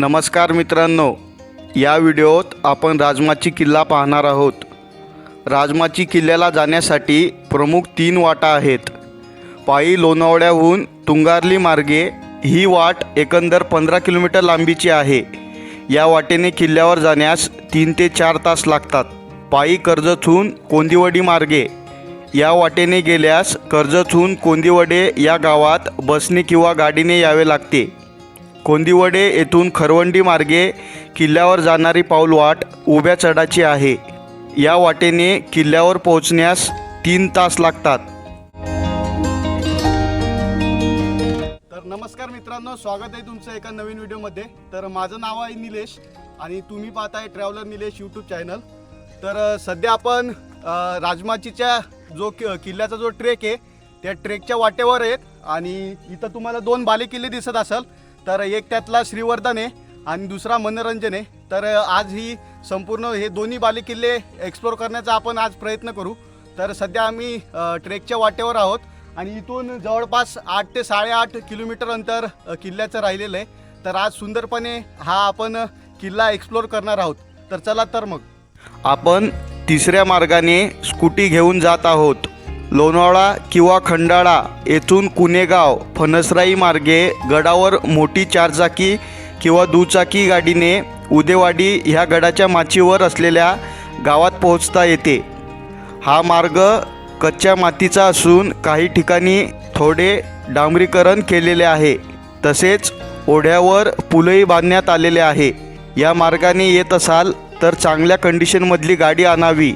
नमस्कार मित्रांनो या व्हिडिओत आपण राजमाची किल्ला पाहणार आहोत. राजमाची किल्ल्याला जाण्यासाठी प्रमुख तीन वाटा आहेत. पायी लोणावळ्याहून तुंगारली मार्गे ही वाट एकंदर पंधरा किलोमीटर लांबीची आहे. या वाटेने किल्ल्यावर जाण्यास तीन ते चार तास लागतात. पायी कर्जतहून कोंदिवडी मार्गे. या वाटेने गेल्यास कर्जतहून कोंदिवडे या गावात बसने किंवा गाडीने यावे लागते. कोंदिवडे येथून खरवंडी मार्गे किल्ल्यावर जाणारी पाऊलवाट उभ्या चढाची आहे. या वाटेने किल्ल्यावर पोहोचण्यास तीन तास लागतात. तर नमस्कार मित्रांनो स्वागत आहे तुमचं एका नवीन व्हिडिओमध्ये. तर माझं नाव आहे निलेश आणि तुम्ही पाहताय ट्रॅव्हलर निलेश यूट्यूब चॅनल. तर सध्या आपण राजमाचीच्या जो कि किल्ल्याचा जो ट्रेक आहे त्या ट्रेकच्या वाटेवर आहेत आणि इथं तुम्हाला दोन बालेकिल्ले दिसत असेल. तर एक त्यातला श्रीवर्धन आहे आणि दुसरा मनोरंजन आहे. तर आज ही संपूर्ण हे दोन्ही बालेकिल्ले एक्सप्लोर करण्याचा आपण आज प्रयत्न करू. तर सध्या आम्ही ट्रेकच्या वाटेवर आहोत आणि इथून जवळपास आठ ते साडेआठ किलोमीटर अंतर किल्ल्याचं राहिलेलं आहे. तर आज सुंदरपणे हा आपण किल्ला एक्सप्लोर करणार आहोत. तर चला तर मग. आपण तिसऱ्या मार्गाने स्कूटी घेऊन जात आहोत. लोणावळा किंवा खंडाळा येथून कुणेगाव फणसराई मार्गे गडावर मोठी चारचाकी किंवा दुचाकी गाडीने उदेवाडी ह्या गडाच्या माचीवर असलेल्या गावात पोहोचता येते. हा मार्ग कच्च्या मातीचा असून काही ठिकाणी थोडे डांबरीकरण केलेले आहे. तसेच ओढ्यावर पुलही बांधण्यात आलेले आहे. या मार्गाने येत असाल तर चांगल्या कंडिशनमधली गाडी आणावी.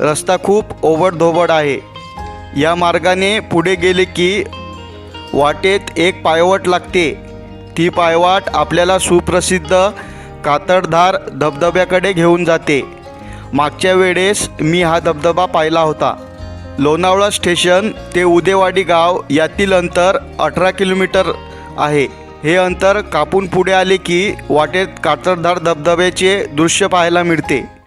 रस्ता खूप ओबडधोबड आहे. या मार्गाने पुढे गेले की वाटेत एक पायवाट लागते. ती पायवाट आपल्याला सुप्रसिद्ध कातडधार धबधब्याकडे घेऊन जाते. मागच्या वेळेस मी हा धबधबा पाहिला होता. लोणावळा स्टेशन ते उदेवाडी गाव यातील अंतर अठरा किलोमीटर आहे. हे अंतर कापून पुढे आले की वाटेत कातडधार धबधब्याचे दृश्य पाहायला मिळते.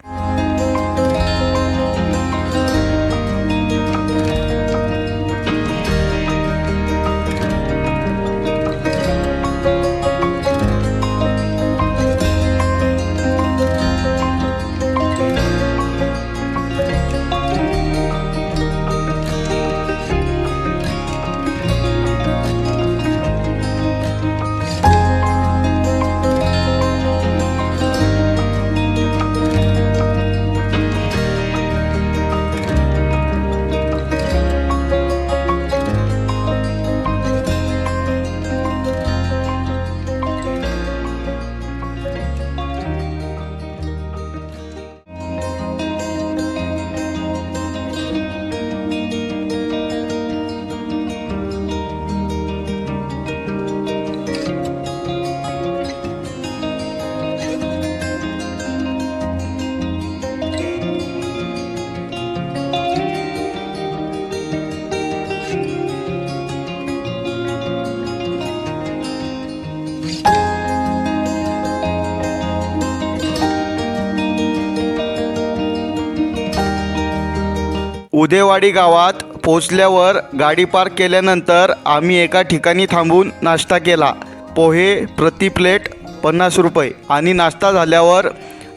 उदेवाडी गावात पोचल्यावर गाडी पार्क केल्यानंतर आम्ही एका ठिकाणी थांबून नाश्ता केला. पोहे प्रति प्लेट पन्नास रुपये आणि नाश्ता झाल्यावर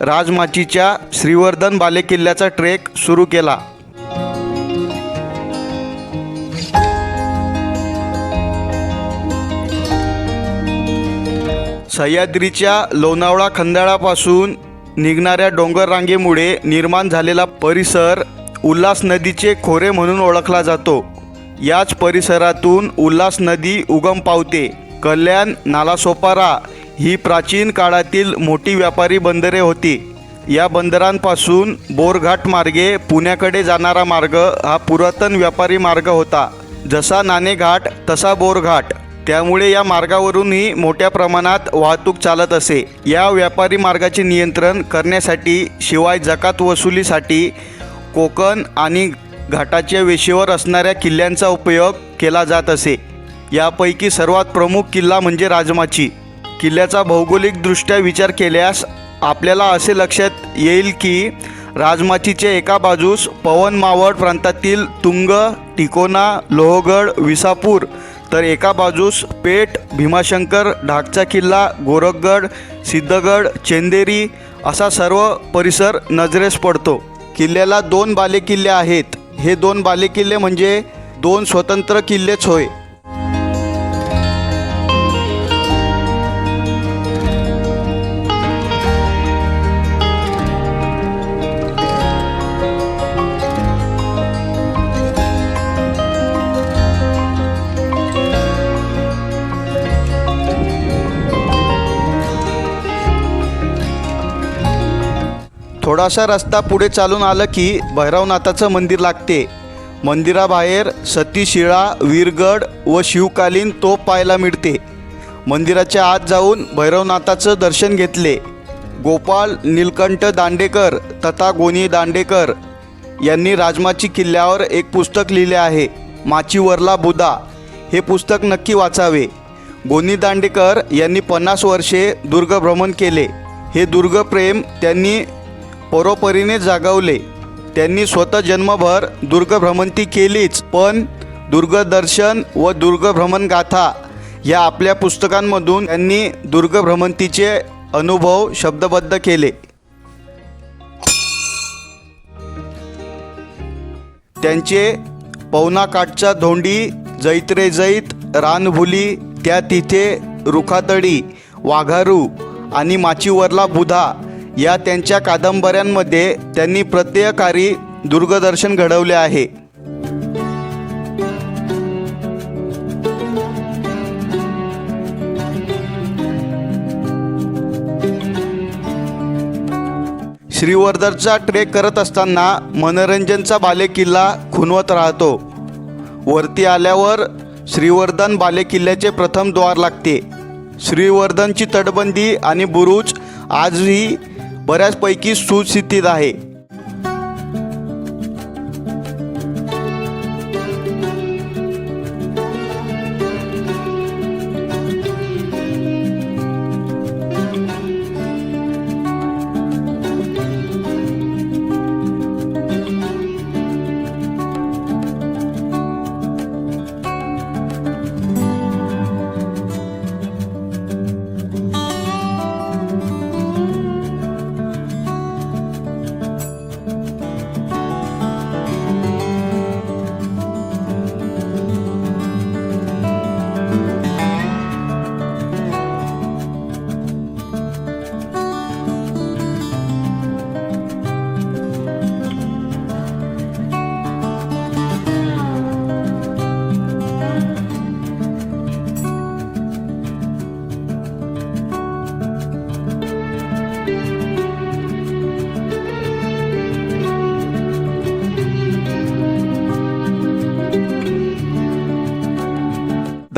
राजमाचीच्या श्रीवर्धन बालेकिल्ल्याचा ट्रेक सुरू केला. सह्याद्रीच्या लोणावळा खंदाळापासून निघणाऱ्या डोंगर रांगेमुळे निर्माण झालेला परिसर उल्हास नदीचे खोरे म्हणून ओळखला जातो. याच परिसरातून उल्हास नदी उगम पावते. कल्याण नालासोपारा ही प्राचीन काळातील मोठी व्यापारी बंदरे होती. या बंदरांपासून बोरघाट मार्गे पुण्याकडे जाणारा मार्ग हा पुरातन व्यापारी मार्ग होता. जसा नाणेघाट तसा बोरघाट. त्यामुळे या मार्गावरूनही मोठ्या प्रमाणात वाहतूक चालत असे. या व्यापारी मार्गाचे नियंत्रण करण्यासाठी शिवाय जकात वसुलीसाठी कोकण आणि घाटाच्या वेशीवर असणाऱ्या किल्ल्यांचा उपयोग केला जात असे. यापैकी सर्वात प्रमुख किल्ला म्हणजे राजमाची. किल्ल्याचा भौगोलिकदृष्ट्या विचार केल्यास आपल्याला असे लक्षात येईल की राजमाचीच्या एका बाजूस पवन मावळ प्रांतातील तुंग टिकोना लोहगड विसापूर तर एका बाजूस पेठ भीमाशंकर ढाकचा किल्ला गोरखगड सिद्धगड चेंदेरी असा सर्व परिसर नजरेस पडतो. किल्ल्याला दोन बालेकिल्ले आहेत. हे दोन बालेकिल्ले म्हणजे दोन स्वतंत्र किल्लेच होय. थोडासा रस्ता पुढे चालून आलं की भैरवनाथाचं मंदिर लागते. मंदिराबाहेर सतीशिळा वीरगड व शिवकालीन तोप पाहायला मिळते. मंदिराच्या आत जाऊन भैरवनाथाचं दर्शन घेतले. गोपाल नीलकंठ दांडेकर तथा गोनी दांडेकर यांनी राजमाची किल्ल्यावर एक पुस्तक लिहिले आहे माचीवरला बुदा. हे पुस्तक नक्की वाचावे. गोनी दांडेकर यांनी पन्नास वर्षे दुर्गभ्रमण केले. हे दुर्गप्रेम त्यांनी परोपरीने जागवले. त्यांनी स्वतः जन्मभर दुर्गभ्रमंती केलीच पण दुर्गदर्शन व दुर्गभ्रमण गाथा या आपल्या पुस्तकांमधून त्यांनी दुर्गभ्रमंतीचे अनुभव शब्दबद्ध केले. त्यांचे पवनाकाठचा धोंडी जैत्रे जैत रानभुली त्या तिथे रुखातडी वाघारू आणि माचीवरला बुधा या त्यांच्या कादंबऱ्यांमध्ये त्यांनी प्रत्ययकारी दुर्गदर्शन घडवले आहे. श्रीवर्धनचा ट्रेक करत असताना मनोरंजनचा बालेकिल्ला खुणवत राहतो. वरती आल्यावर श्रीवर्धन बालेकिल्ल्याचे प्रथम द्वार लागते. श्रीवर्धनची तटबंदी आणि बुरुज आजही बऱ्याचपैकी सुस्थितीत आहे.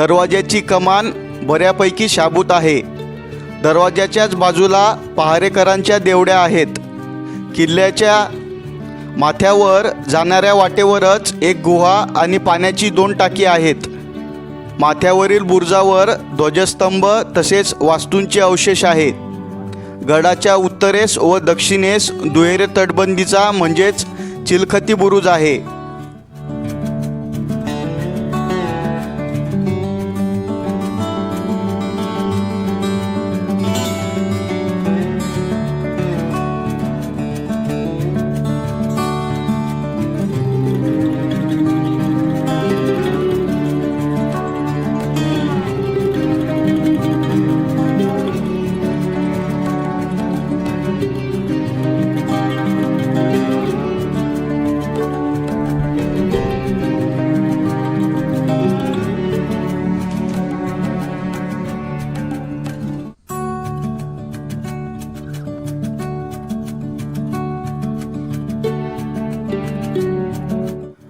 दरवाज्याची कमान बऱ्यापैकी शाबूत आहे. दरवाज्याच्याच बाजूला पहारेकरांच्या देवड्या आहेत. किल्ल्याच्या माथ्यावर जाणाऱ्या वाटेवरच एक गुहा आणि पाण्याची दोन टाकी आहेत. माथ्यावरील बुर्जावर ध्वजस्तंभ तसेच वास्तूंचे अवशेष आहेत. गडाच्या उत्तरेस व दक्षिणेस दुहेरे तटबंदीचा म्हणजेच चिलखती बुरुज आहे.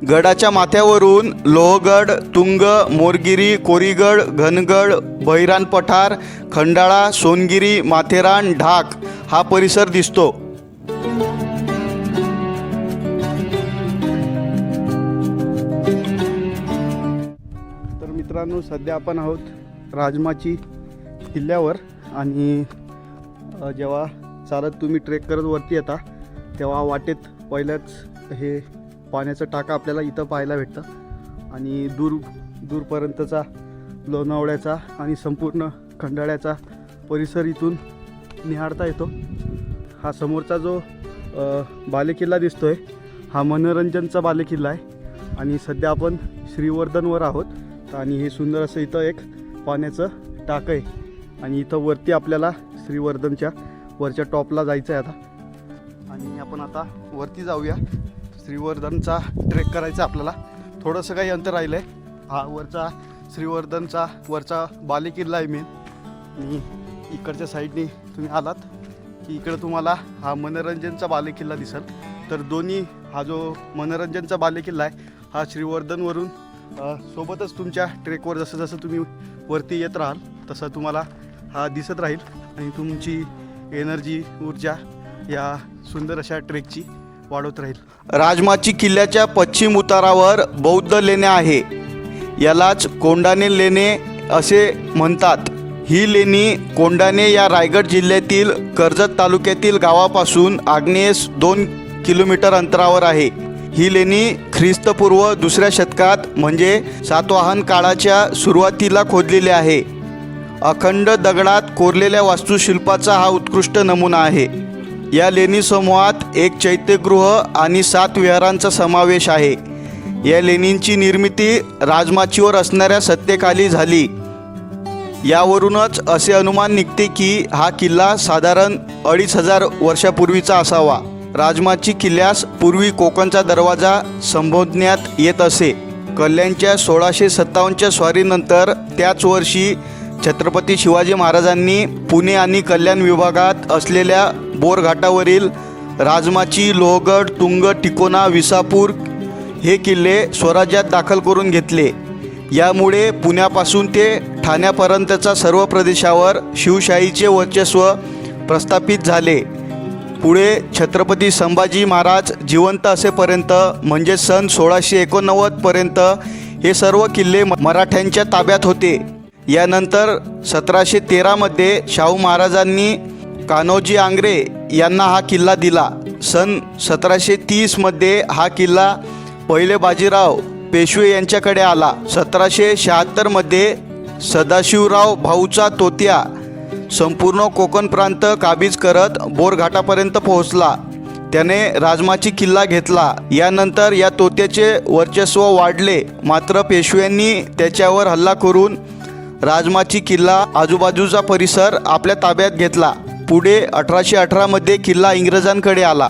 गडाच्या माथ्यावरून लोहगड तुंग मोरगिरी कोरीगड घनगड भैरान पठार खंडाळा सोनगिरी माथेरान ढाक हा परिसर दिसतो. तर मित्रांनो सध्या आपण आहोत राजमाची किल्ल्यावर आणि जेव्हा चालत तुम्ही ट्रेक करत वरती येता तेव्हा वाटेत पहिल्याच हे पाण्याचं टाका आपल्याला इथं पाहायला भेटतं. आणि दूर दूरपर्यंतचा लोणावळ्याचा आणि संपूर्ण खंडाळ्याचा परिसर इथून निहाळता येतो. हा समोरचा जो बालेकिल्ला बालेकिल्ला दिसतोय हा मनोरंजनचा बालेकिल्ला आहे. आणि सध्या आपण श्रीवर्धनवर आहोत. आणि हे सुंदर असं इथं एक पाण्याचं टाकं आहे. आणि इथं वरती आपल्याला श्रीवर्धनच्या वरच्या टॉपला जायचं आहे आता. आणि आपण आता वरती जाऊया. श्रीवर्धनचा ट्रेक करायचा आपल्याला. थोडंसं काही अंतर राहिलं आहे हा वरचा श्रीवर्धनचा वरचा बालेकिल्ला आहे मेन आणि इकडच्या साईडने तुम्ही आलात की इकडं तुम्हाला हा मनोरंजनचा बालेकिल्ला दिसेल. तर दोन्ही हा जो मनोरंजनचा बालेकिल्ला आहे हा श्रीवर्धनवरून सोबतच तुमच्या ट्रेकवर जसं जसं तुम्ही वरती येत राहाल तसं तुम्हाला हा दिसत राहील. आणि तुमची एनर्जी ऊर्जा या सुंदर अशा ट्रेकची वाढवत राहील. राजमाची किल्ल्याच्या पश्चिम उतारावर बौद्ध लेणे आहे. यालाच कोंडाने लेणे असे म्हणतात. ही लेणी कोंडाने या रायगड जिल्ह्यातील कर्जत तालुक्यातील गावापासून आग्नेयस दोन किलोमीटर अंतरावर आहे. ही लेणी ख्रिस्तपूर्व दुसऱ्या शतकात म्हणजे सातवाहन काळाच्या सुरुवातीला खोदलेली आहे. अखंड दगडात कोरलेल्या वास्तुशिल्पाचा हा उत्कृष्ट नमुना आहे. या लेणी समूहात एक चैत्यगृह आणि सात विहारांचा समावेश आहे. या लेणींची निर्मिती राजमाचीवर असणाऱ्या सत्तेखाली झाली. यावरूनच असे अनुमान निघते की हा किल्ला साधारण अडीच हजार वर्षापूर्वीचा असावा. राजमाची किल्ल्यास पूर्वी कोकणचा दरवाजा संबोधण्यात येत असे. कल्याणच्या सोळाशे सत्तावन्नच्या स्वारीनंतर त्याच वर्षी छत्रपती शिवाजी महाराजांनी पुणे आणि कल्याण विभागात असलेल्या बोरघाटावरील राजमाची लोहगड तुंग टिकोना विसापूर हे किल्ले स्वराज्यात दाखल करून घेतले. यामुळे पुण्यापासून ते ठाण्यापर्यंतचा सर्व प्रदेशावर शिवशाहीचे वर्चस्व प्रस्थापित झाले. पुढे छत्रपती संभाजी महाराज जिवंत असेपर्यंत म्हणजे सन सोळाशे एकोणनव्वदपर्यंत हे सर्व किल्ले म- मराठ्यांच्या ताब्यात होते. यानंतर सतराशे तेरामध्ये शाहू महाराजांनी कान्होजी आंग्रे यांना हा किल्ला दिला. सन सतराशे तीसमध्ये हा किल्ला पहिले बाजीराव पेशवे यांच्याकडे आला. सतराशे शहात्तरमध्ये सदाशिवराव भाऊचा तोत्या संपूर्ण कोकण प्रांत काबीज करत बोरघाटापर्यंत पोहोचला. त्याने राजमाची किल्ला घेतला. यानंतर या तोत्याचे वर्चस्व वाढले. मात्र पेशव्यांनी त्याच्यावर हल्ला करून राजमाची किल्ला आजूबाजूचा परिसर आपल्या ताब्यात घेतला. पुढे अठराशे अठरामध्ये किल्ला इंग्रजांकडे आला.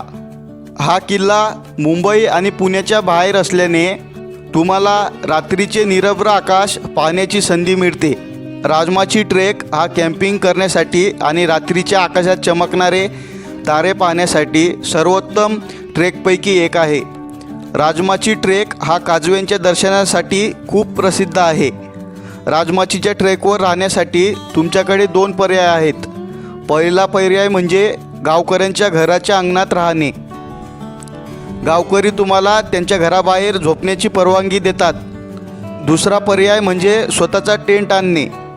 हा किल्ला मुंबई आणि पुण्याच्या बाहेर असल्याने तुम्हाला रात्रीचे निरभ्र आकाश पाहण्याची संधी मिळते. राजमाची ट्रेक हा कॅम्पिंग करण्यासाठी आणि रात्रीच्या आकाशात चमकणारे तारे पाहण्यासाठी सर्वोत्तम ट्रेकपैकी एक आहे. राजमाची ट्रेक हा काजव्यांच्या दर्शनासाठी खूप प्रसिद्ध आहे. राजमाचीच्या ट्रेकवर राहण्यासाठी तुमच्याकडे दोन पर्याय आहेत. पहिला पर्याय म्हणजे गावकऱ्यांच्या घराच्या अंगणात राहणे. गावकरी तुम्हाला त्यांच्या घराबाहेर झोपण्याची परवानगी देतात. दुसरा पर्याय म्हणजे स्वतःचा टेंट आणणे.